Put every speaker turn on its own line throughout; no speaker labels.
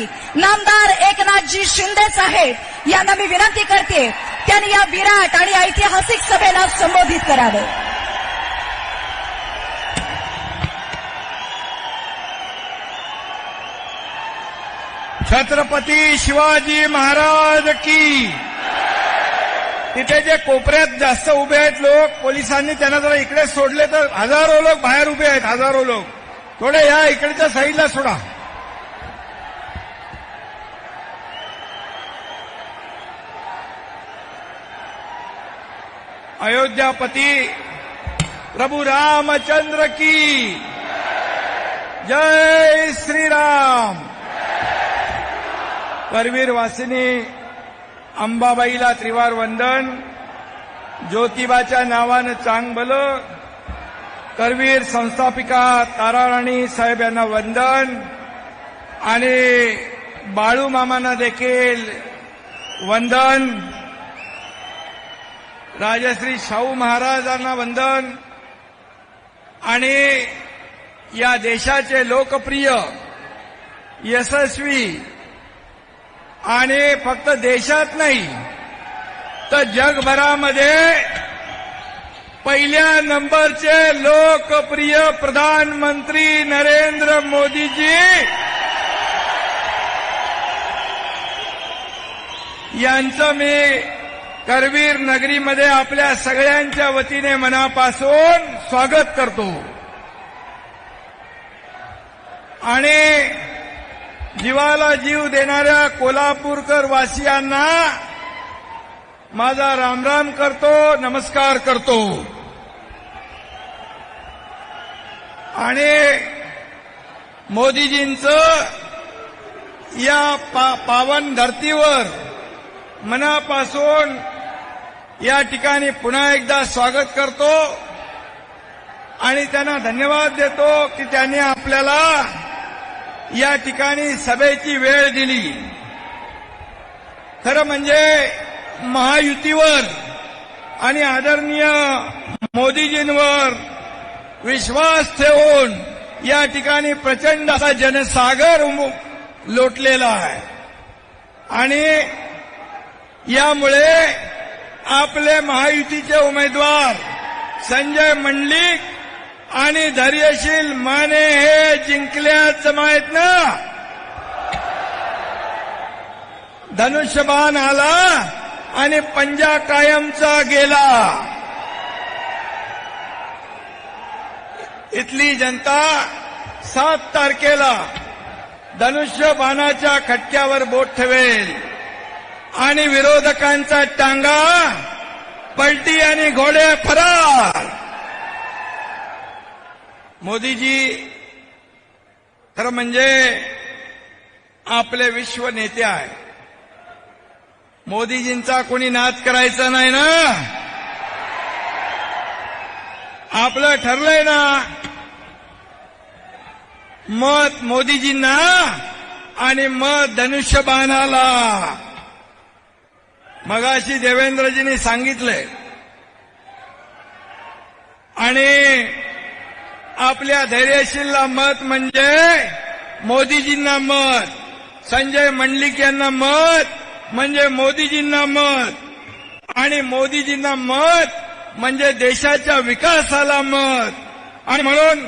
मुख्यमंत्री नामदार एकनाथजी शिंदेच आहेत. यांना मी विनंती करते त्यांनी या विराट आणि ऐतिहासिक सभेला संबोधित करावं.
छत्रपती शिवाजी महाराज की. तिथे जे कोपऱ्यात जास्त उभे आहेत लोक पोलिसांनी त्यांना जरा इकडे सोडले तर हजारो लोक बाहेर उभे आहेत हजारो लोक. थोडे या इकडच्या साईडला सोडा. अयोध्यापती प्रभू रामचंद्र की। जय श्रीराम। करवीर वासिनी अंबाबाईला त्रिवार वंदन ज्योतिबाच्या नावानं चांग करवीर संस्थापिका ताराराणी साहेब यांना वंदन आणि बाळू मामांना देखील वंदन. राजश्री शाहू महाराजांना वंदन. आणि या देशाचे लोकप्रिय यशस्वी आणि फक्त देशात नाही तर जगभरामध्ये पहिल्या नंबरचे लोकप्रिय प्रधानमंत्री नरेंद्र मोदीजी यांचं मी करवीर नगरीमध्ये आपल्या सगळ्यांच्या वतीने मनापासून स्वागत करतो. आणि जीवाला जीव देणाऱ्या कोल्हापूरकर वासियांना माझा रामराम करतो नमस्कार करतो. आणि मोदीजींचं या पा, पावन धर्तीवर मनापासून या ठिकाणी पुन्हा एकदा स्वागत करतो आणि त्यांना धन्यवाद देतो की त्यांनी आपल्याला या ठिकाणी सभेची वेळ दिली. खरं म्हणजे महायुतीवर आणि आदरणीय मोदीजींवर विश्वास ठेवून या ठिकाणी प्रचंड असा जनसागर लोटलेला आहे. आणि यामुळे आपले महायुतीचे उमेदवार संजय मंडलिक आणि धैर्यशील माने हे जिंकल्याचं माहीत ना? धनुष्यबाण आला आणि पंजा कायमचा गेला. इथली जनता सात तारखेला धनुष्यबाणाच्या खटक्यावर बोट ठेवेल. आणि विरोधकांचा टांगा पलटी आणि घोडे फरार. मोदीजी खरं म्हणजे आपले विश्व नेते आहे मोदीजींचा कोणी नाद करायचा नाही ना? आपलं ठरलंय ना? मत मोदीजींना आणि मत धनुष्यबाणाला. मगाशी देवेंद्रजींनी सांगितलंय आणि आपल्या धैर्यशीलला मत म्हणजे मोदीजींना मत संजय मंडलिक यांना मत म्हणजे मोदीजींना मत. आणि मोदीजींना मत म्हणजे देशाच्या विकासाला मत. आणि म्हणून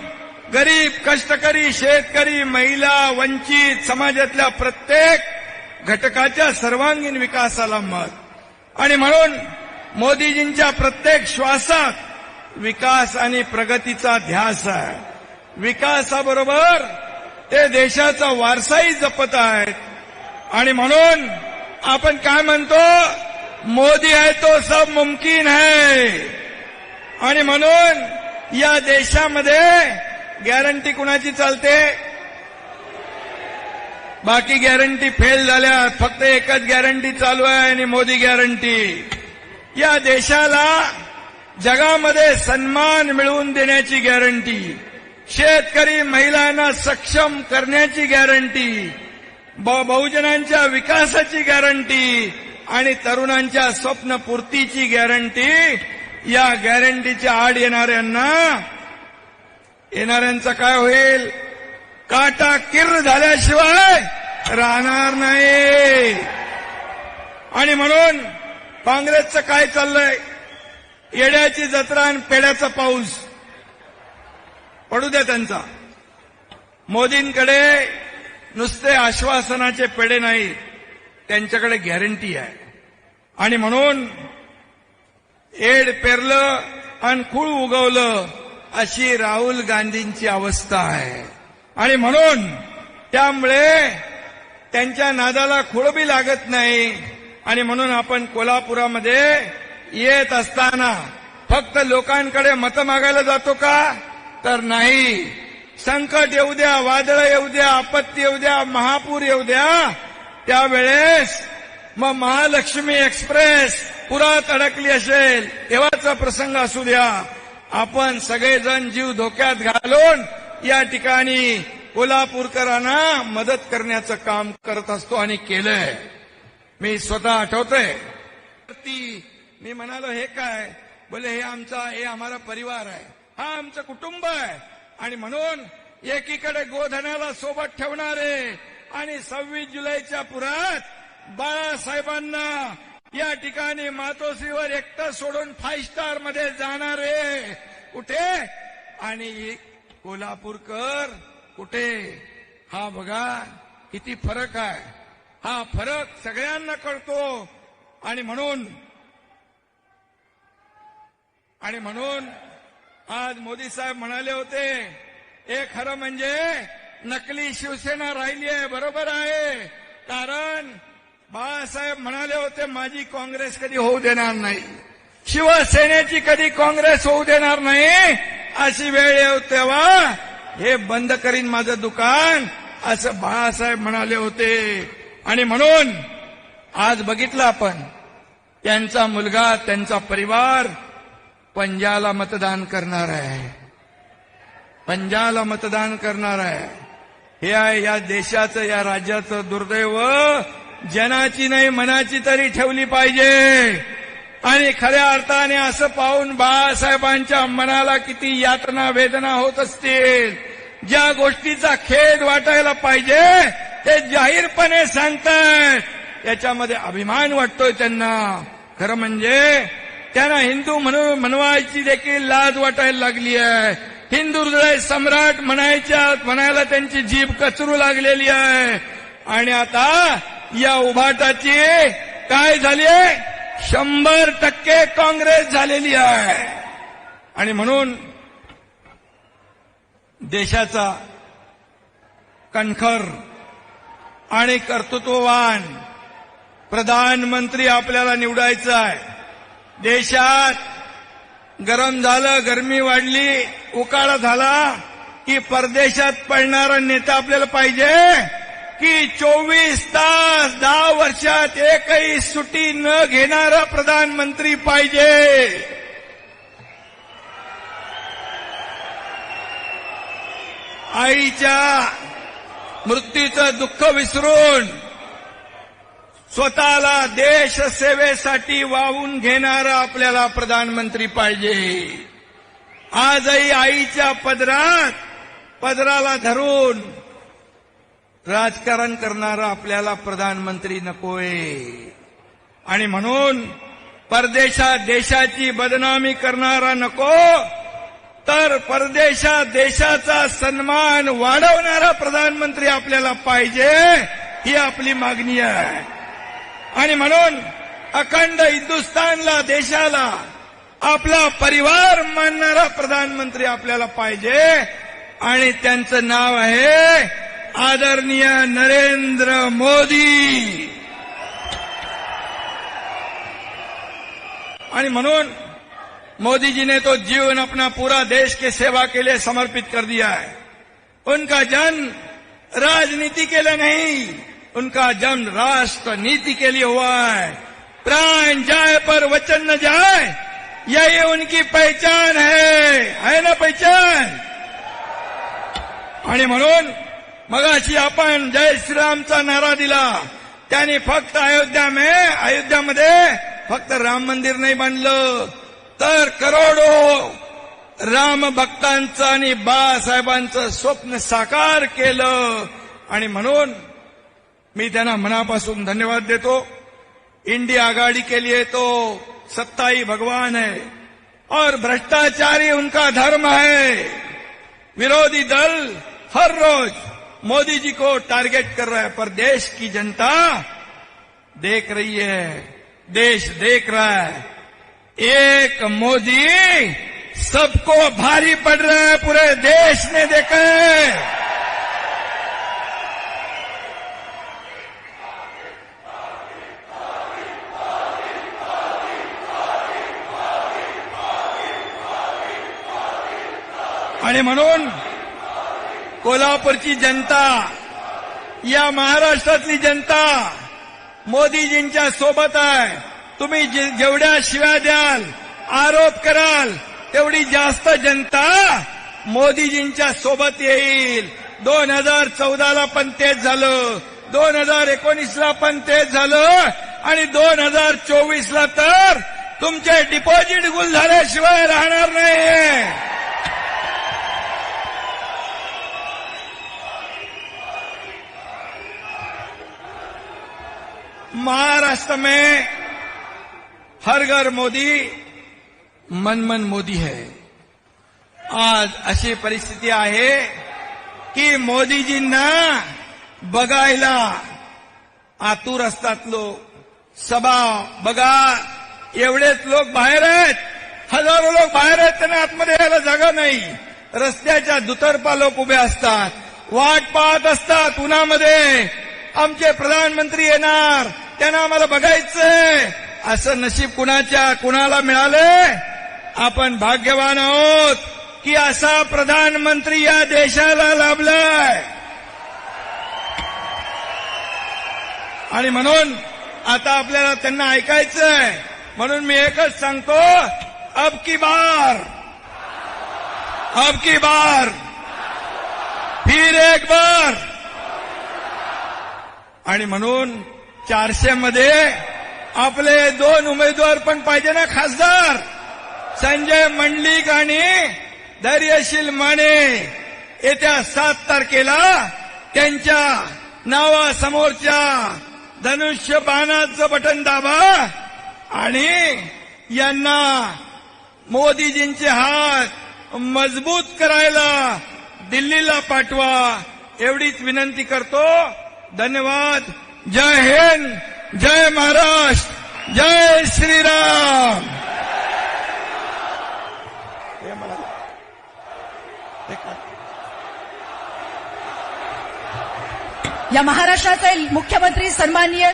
गरीब कष्टकरी शेतकरी महिला वंचित समाजातल्या प्रत्येक घटकाच्या सर्वांगीण विकासाला मत. आणि म्हणून मोदीजींच्या प्रत्येक श्वासात विकास आणि प्रगतीचा ध्यास आहे. विकासाबरोबर ते देशाचा वारसाही जपत आहेत. आणि म्हणून आपण काय म्हणतो? मोदी आहे तो सब मुमकिन है. आणि म्हणून या देशामध्ये गॅरंटी कुणाची चालते? बाकी गॅरंटी फेल झाल्या फक्त एकच गॅरंटी चालू आहे आणि मोदी गॅरंटी या देशाला जगामध्ये सन्मान मिळवून देण्याची गॅरंटी शेतकरी महिलांना सक्षम करण्याची गॅरंटी ब- बहुजनांच्या विकासाची गॅरंटी आणि तरुणांच्या स्वप्नपूर्तीची गॅरंटी या गॅरंटीच्या आड येणाऱ्यांना येणाऱ्यांचं काय होईल? काटा किर्र झाल्याशिवाय राहणार नाही. आणि म्हणून काँग्रेसचं काय चाललंय? येड्याची जत्रा आणि पेड्याचा पाऊस. पडू द्या त्यांचा. मोदींकडे नुसते आश्वासनाचे पेढे नाही त्यांच्याकडे गॅरंटी आहे. आणि म्हणून एड पेरलं आणि खूळ उगवलं अशी राहुल गांधींची अवस्था आहे. आणि म्हणून त्यामुळे त्यांच्या नादाला खुळबी लागत नाही. आणि म्हणून आपण कोल्हापुरामध्ये येत असताना फक्त लोकांकडे मतं मागायला जातो का? तर नाही. संकट येऊ द्या वादळ येऊ द्या आपत्ती येऊ द्या महापूर येऊ द्या. त्यावेळेस मग महालक्ष्मी एक्सप्रेस पुरात अडकली असेल. तेव्हाचा प्रसंग असू द्या. आपण सगळेजण जीव धोक्यात घालून या ठिकाणी कोल्हापूरकरांना मदत करण्याचं काम करत असतो आणि केलंय. मी स्वतः आठवतोय. ती मी म्हणालो हे काय? बोले हे आमचा हे आम्हाला परिवार आहे. हा आमचं कुटुंब आहे. आणि म्हणून एकीकडे गोधनाला सोबत ठेवणारे आणि सव्वीस जुलैच्या पुरात बाळासाहेबांना या ठिकाणी मातोश्रीवर एकटं सोडून फाईव्ह स्टारमध्ये जाणारे. कुठे? आणि कोल्हापूरकर कुठे? हा बघा किती फरक आहे. हा फरक सगळ्यांना कळतो. आणि म्हणून आणि म्हणून आज मोदी साहेब म्हणाले होते हे खरं म्हणजे नकली शिवसेना राहिली आहे बरोबर आहे. कारण बाळासाहेब म्हणाले होते माझी काँग्रेस कधी होऊ देणार नाही. शिवसेनेची कधी काँग्रेस होऊ देणार नाही. अशी वेळ येऊ तेव्हा हे बंद करीन माझं दुकान असं बाळासाहेब म्हणाले होते. आणि म्हणून आज बघितलं आपण त्यांचा मुलगा त्यांचा परिवार पंजाला मतदान करणार आहे. पंजाला मतदान करणार आहे. हे आहे या देशाचं या राज्याचं दुर्दैव जनाची नाही मनाची तरी ठेवली पाहिजे. आणि खऱ्या अर्थाने असं पाहून बाळासाहेबांच्या मनाला किती यातना वेदना होत असतील. ज्या गोष्टीचा खेद वाटायला पाहिजे ते जाहीरपणे सांगतात. याच्यामध्ये अभिमान वाटतोय त्यांना. खरं म्हणजे त्यांना हिंदू म्हणून म्हणवायची देखील लाज वाटायला लागली आहे. हिंदू हृदय सम्राट म्हणायच्या म्हणायला त्यांची जीभ कचरू लागलेली आहे. आणि आता या उभाटाची काय झाली आहे? शंभर टक्के काँग्रेस झालेली आहे. आणि म्हणून देशाचा कणखर आणि कर्तृत्ववान प्रधानमंत्री आपल्याला निवडायचा आहे. देशात गरम झालं गरमी वाढली उकाळा झाला की परदेशात पडणारा नेता आपल्याला पाहिजे? की चोवीस तास दहा वर्षात एकही सुटी न घेणारा प्रधानमंत्री पाहिजे. आईच्या मृत्यूचं दुःख विसरून स्वतःला देश सेवेसाठी वाहून घेणारा आपल्याला प्रधानमंत्री पाहिजे. आजही आईच्या पदरात पदराला धरून राजकारण करणारा आपल्याला प्रधानमंत्री नकोय. आणि म्हणून परदेशात देशाची बदनामी करणारा नको तर परदेशात देशाचा सन्मान वाढवणारा प्रधानमंत्री आपल्याला पाहिजे ही आपली मागणी आहे. आणि म्हणून अखंड हिंदुस्थानला देशाला आपला परिवार मानणारा प्रधानमंत्री आपल्याला पाहिजे. आणि त्यांचं नाव आहे आदरणीय नरेंद्र मोदी। म्हणून मोदी जी ने तो जीवन अपना पूरा देश के सेवा के लिए समर्पित कर दिया है। उनका जन्म राजनीति के लिए नहीं, उनका जन्म राष्ट्र नीति के लिए हुआ है। प्राण जाए पर वचन न जाए, यही उनकी पहचान है। है ना पहचान? म्हणून मगाशी आपण जय श्रीरामचा नारा दिला. त्यांनी फक्त अयोध्या मे अयोध्यामध्ये फक्त राम मंदिर नाही बांधलं. तर करोडो राम भक्तांचं आणि बाळासाहेबांचं स्वप्न साकार केलं. आणि म्हणून मी त्यांना मनापासून धन्यवाद देतो. इंडिया आघाड़ी के लिए तो सत्ताई भगवान है. और भ्रष्टाचारी उनका धर्म है. विरोधी दल हर रोज मोदी जी को टारगेट कर रहा है, पर देश की जनता देख रही है, देश देख रहा है। एक मोदी सबको भारी पड़ रहा है, पूरे देश ने देखा है। आणि म्हणून कोल्हापूरची जनता या महाराष्ट्रातली जनता मोदीजींच्या सोबत आहे. तुम्ही जेवढ्या शिव्या द्याल आरोप कराल तेवढी जास्त जनता मोदीजींच्या सोबत येईल. दोन हजार चौदाला पण तेच झालं. दोन हजार एकोणीसला पण तेच झालं. आणि दोन हजार चोवीसला तर तुमचे डिपॉझिट गुल झाल्याशिवाय राहणार नाही महाराष्ट्र में हर घर मोदी मन मन मोदी है। आज अशी परिस्थिती आहे की मोदीजींना बघायला आतुर असतात लोक सभा बघा एवढेच लोक बाहेर आहेत हजारो लोक बाहेर आहेत त्यांना आतमध्ये यायला जागा नाही. रस्त्याच्या दुतर्फा लोक उभे असतात वाट पाहत असतात उन्हामध्ये. आमचे प्रधानमंत्री येणार. त्यांना आम्हाला बघायचंय. असं नशीब कुणाच्या कुणाला मिळालंय? आपण भाग्यवान आहोत की असा प्रधानमंत्री या देशाला लाभलाय. आणि म्हणून आता आपल्याला त्यांना ऐकायचंय. म्हणून मी एकच सांगतो अब की बार. अब की बार. फिर एक बार. आणि म्हणून चारशे मध्ये आपले दोन उमेदवार पण पाहिजे ना खासदार. संजय मंडलिक आणि धैर्यशील माने येत्या सात तारखेला त्यांच्या नावासमोरच्या धनुष्य बाणाचं बटन दाबा आणि यांना मोदीजींचे हात मजबूत करायला दिल्लीला पाठवा एवढीच विनंती करतो. धन्यवाद। जय हिंद जय महाराष्ट्र जय श्रीराम। हे काय?
या महाराष्ट्राचे मुख्यमंत्री सन्माननीय